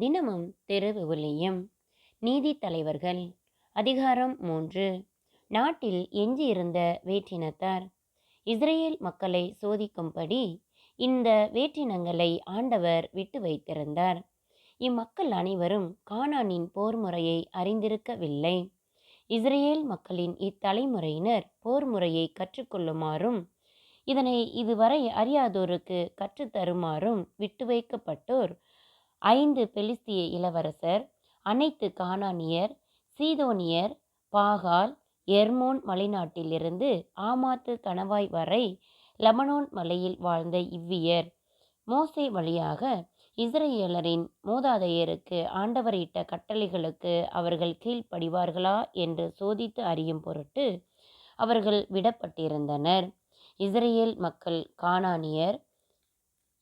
தினமும் தெருவு ஒலியும் நீதி தலைவர்கள். அதிகாரம் மூன்று. நாட்டில் எஞ்சியிருந்த வேற்றினத்தார். இஸ்ரேல் மக்களை சோதிக்கும்படி இந்த வேற்றினங்களை ஆண்டவர் விட்டு வைத்திருந்தார். இம்மக்கள் அனைவரும் கானானின் போர் முறையை அறிந்திருக்கவில்லை. இஸ்ரேல் மக்களின் இத்தலைமுறையினர் போர் முறையை கற்றுக்கொள்ளுமாறும் இதனை இதுவரை அறியாதோருக்கு கற்றுத்தருமாறும் விட்டு வைக்கப்பட்டோர் ஐந்து பெலிஸ்திய இளவரசர் அனைத்து கானானியர் சீதோனியர் பாகால் எர்மோன் மலைநாட்டிலிருந்து ஆமாத்து கணவாய் வரை லெபனோன் மலையில் வாழ்ந்த இவ்வியர். மோசே வழியாக இஸ்ரேலரின் மூதாதையருக்கு ஆண்டவர் இட்ட கட்டளைகளுக்கு அவர்கள் கீழ்ப்படிவார்களா என்று சோதித்து அறியும் பொருட்டு அவர்கள் விடப்பட்டிருந்தனர். இஸ்ரேல் மக்கள் கானானியர்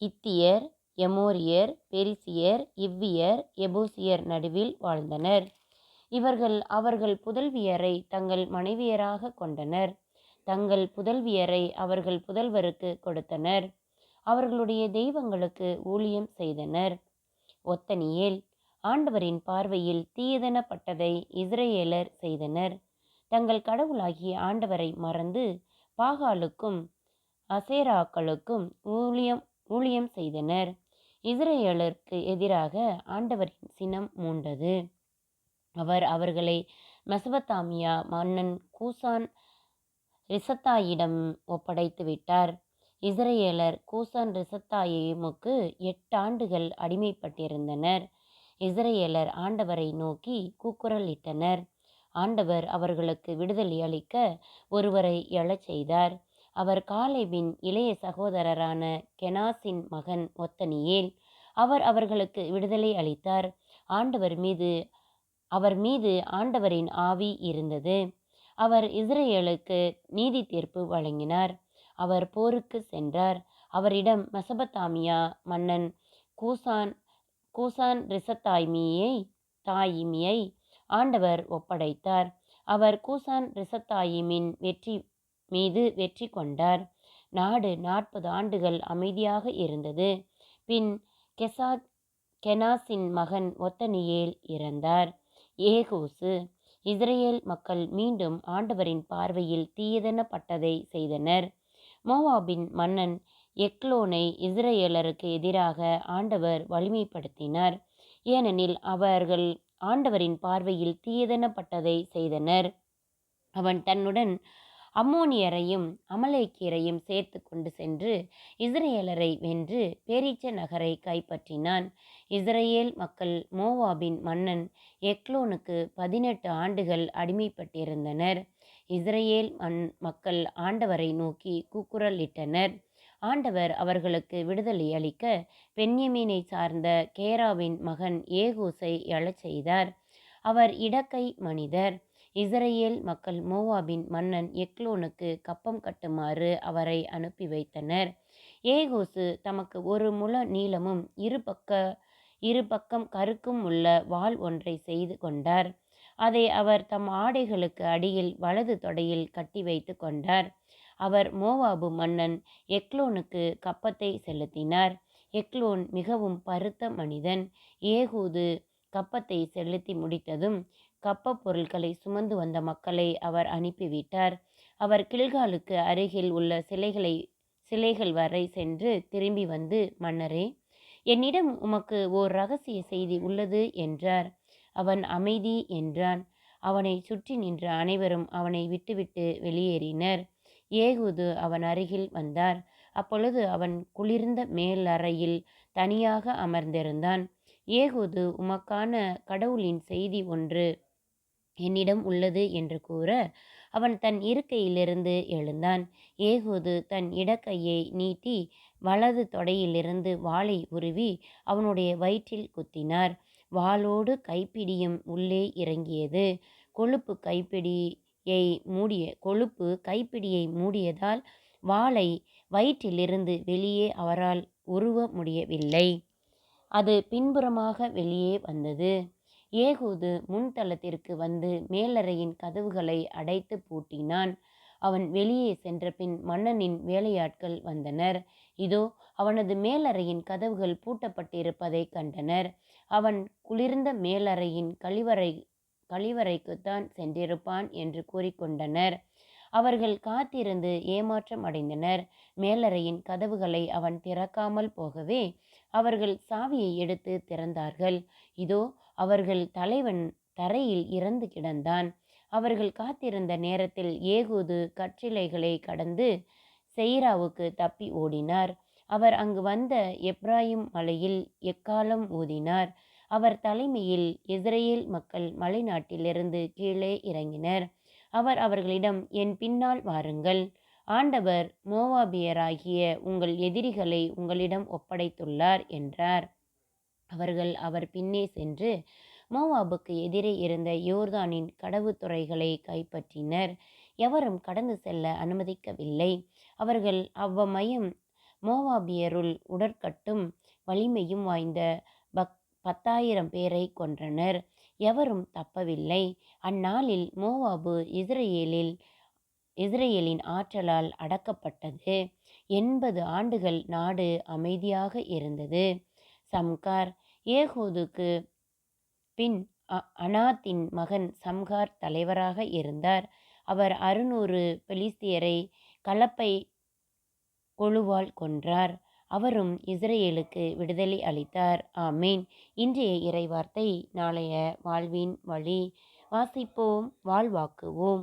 இத்தியர் எமோரியர் பெரிசியர் இவ்வியர் எபூசியர் நடுவில் வாழ்ந்தனர். இவர்கள் அவர்கள் புதல்வியரை தங்கள் மனைவியராக கொண்டனர். தங்கள் புதல்வியரை அவர்கள் புதல்வருக்கு கொடுத்தனர். அவர்களுடைய தெய்வங்களுக்கு ஊழியம் செய்தனர். ஒத்தனியேல் ஆண்டவரின் பார்வையில் தீயதெனப்பட்டதை இஸ்ரேலர் செய்தனர். தங்கள் கடவுளாகிய ஆண்டவரை மறந்து பாகாலுக்கும் அசேராக்களுக்கும் ஊழியம் ஊழியம் செய்தனர். இஸ்ரேலருக்கு எதிராக ஆண்டவரின் சினம் மூண்டது. அவர் அவர்களை மெசபத்தாமியா மன்னன் கூசான் ரிசத்தாயிடம் ஒப்படைத்து விட்டார். இஸ்ரேலர் கூசான் ரிசத்தாயிமுக்கு எட்டாண்டுகள் அடிமைப்பட்டிருந்தனர். இஸ்ரேலர் ஆண்டவரை நோக்கி கூக்குரலிட்டனர். ஆண்டவர் அவர்களுக்கு விடுதலை அளிக்க ஒருவரை எழச் செய்தார். அவர் காலேபின் இளைய சகோதரரான கெனாசின் மகன் ஒத்தனியேல் அவர் அவர்களுக்கு விடுதலை அளித்தார். ஆண்டவர் மீது அவர் மீது ஆண்டவரின் ஆவி இருந்தது. அவர் இஸ்ரேலுக்கு நீதி தீர்ப்பு வழங்கினார். அவர் போருக்கு சென்றார். அவரிடம் மெசபத்தாமியா மன்னன் கூசான் கூசான் ரிசத்தாய்மியை தாயிமியை ஆண்டவர் ஒப்படைத்தார். அவர் கூசான் ரிசத்தாயிமின் வெற்றி மீது வெற்றி கொண்டார். நாடு நாற்பது ஆண்டுகள் அமைதியாக இருந்தது. பின் கெசாத் கெனாசின் மகன் ஒத்தனியேல் இறந்தார். ஏகூசு இஸ்ரேல் மக்கள் மீண்டும் ஆண்டவரின் பார்வையில் தீயதெனப்பட்டதை செய்தனர். மோவாபின் மன்னன் எக்லோனை இஸ்ரேலருக்கு எதிராக ஆண்டவர் வலிமைப்படுத்தினார். ஏனெனில் அவர்கள் ஆண்டவரின் பார்வையில் தீயதெனப்பட்டதை செய்தனர். அவன் தன்னுடன் அம்மோனியரையும் அமலேக்கியரையும் சேர்த்து கொண்டு சென்று இஸ்ரேலரை வென்று பேரீச்ச நகரை கைப்பற்றினான். இஸ்ரேல் மக்கள் மோவாபின் மன்னன் எக்லோனுக்கு பதினெட்டு ஆண்டுகள் அடிமைப்பட்டிருந்தனர். இஸ்ரேல் மண் மக்கள் ஆண்டவரை நோக்கி கூக்குரலிட்டனர். ஆண்டவர் அவர்களுக்கு விடுதலை அளிக்க பென்யமீனை சார்ந்த கேராவின் மகன் ஏகூசை எழச் செய்தார். அவர் இடக்கை மனிதர். இஸ்ரேல் மக்கள் மோவாபின் மன்னன் எக்லோனுக்கு கப்பம் கட்டுமாறு அவரை அனுப்பி வைத்தனர். ஏகூசு தமக்கு ஒரு முழ நீளமும் இரு பக்க இரு பக்கம் கருக்கும் உள்ள வாள் ஒன்றை செய்து கொண்டார். அதை அவர் தம் ஆடைகளுக்கு அடியில் வலது தொடையில் கட்டி வைத்து கொண்டார். அவர் மோவாபு மன்னன் எக்லோனுக்கு கப்பத்தை செலுத்தினார். எக்லோன் மிகவும் பருத்த மனிதன். ஏகூது கப்பத்தை செலுத்தி முடித்ததும் கப்ப பொருட்களை சுமந்து வந்த மக்களை அவர் அனுப்பிவிட்டார். அவர் கில்காலுக்கு அருகில் உள்ள சிலைகளை சிலைகள் வரை சென்று திரும்பி வந்து மன்னரே என்னிடம் உமக்கு ஓர் ரகசிய செய்தி உள்ளது என்றார். அவன் அமைதி என்றான். அவனை சுற்றி நின்ற அனைவரும் அவனை விட்டுவிட்டு வெளியேறினர். ஏகுது அவன் அருகில் வந்தார். அப்பொழுது அவன் குளிர்ந்த மேலறையில் தனியாக அமர்ந்திருந்தான். ஏகுது உமக்கான கடவுளின் செய்தி ஒன்று என்னிடம் உள்ளது என்று கூற அவன் தன் இருக்கையிலிருந்து எழுந்தான். ஏகோது தன் இடக்கையை நீட்டி வலது தொடையிலிருந்து வாளை உருவி அவனுடைய வயிற்றில் குத்தினார். வாளோடு கைப்பிடியும் உள்ளே இறங்கியது. கொழுப்பு கைப்பிடியை மூடிய கொழுப்பு கைப்பிடியை மூடியதால் வாளை வயிற்றிலிருந்து வெளியே அவரால் உருவ முடியவில்லை. அது பின்புறமாக வெளியே வந்தது. ஏகூது முன்தளத்திற்கு வந்து மேலறையின் கதவுகளை அடைத்து பூட்டினான். அவன் வெளியே சென்ற பின் மன்னனின் வேலையாட்கள் வந்தனர். இதோ அவனது மேலறையின் கதவுகள் பூட்டப்பட்டிருப்பதை கண்டனர். அவன் குளிர்ந்த மேலறையின் கழிவறை கழிவறைக்குத்தான் சென்றிருப்பான் என்று கூறிக்கொண்டனர். அவர்கள் காத்திருந்து ஏமாற்றம் அடைந்தனர். மேலறையின் கதவுகளை அவன் திறக்காமல் போகவே அவர்கள் சாவியை எடுத்து திறந்தார்கள். இதோ அவர்கள் தலைவன் தரையில் இறந்து கிடந்தான். அவர்கள் காத்திருந்த நேரத்தில் ஏகூது கற்றிலைகளை கடந்து செயிராவுக்கு தப்பி ஓடினார். அவர் அங்கு வந்த எப்ராயிம் மலையில் எக்காலம் ஊதினார். அவர் தலைமையில் இஸ்ரேல் மக்கள் மலைநாட்டிலிருந்து கீழே இறங்கினர். அவர் அவர்களிடம் என் பின்னால் வாருங்கள். ஆண்டவர் மோவாபியராகிய உங்கள் எதிரிகளை உங்களிடம் ஒப்படைத்துள்ளார் என்றார். அவர்கள் அவர் பின்னே சென்று மோவாபுக்கு எதிரே இருந்த யோர்தானின் கடவுத்துறைகளை கைப்பற்றினர். எவரும் கடந்து செல்ல அனுமதிக்கவில்லை. அவர்கள் அவ்வமயம் மோவாபியருள் உடற்கட்டும் வலிமையும் வாய்ந்த பக் பத்தாயிரம் பேரை கொன்றனர். எவரும் தப்பவில்லை. அந்நாளில் மோவாபு இஸ்ரேலில் இஸ்ரேலின் ஆற்றலால் அடக்கப்பட்டது. எண்பது ஆண்டுகள் நாடு அமைதியாக இருந்தது. சம்கார் ஏகூதுக்கு பின் அனாத்தின் மகன் சம்கார் தலைவராக இருந்தார். அவர் அறுநூறு பெலிஸ்தியரை கலப்பை கொழுவால் கொன்றார். அவரும் இஸ்ரேலுக்கு விடுதலை அளித்தார். ஆமீன். இன்றைய இறைவார்த்தை நாளைய வாழ்வின் வழி. வாசிப்போம் வாழ்வாக்குவோம்.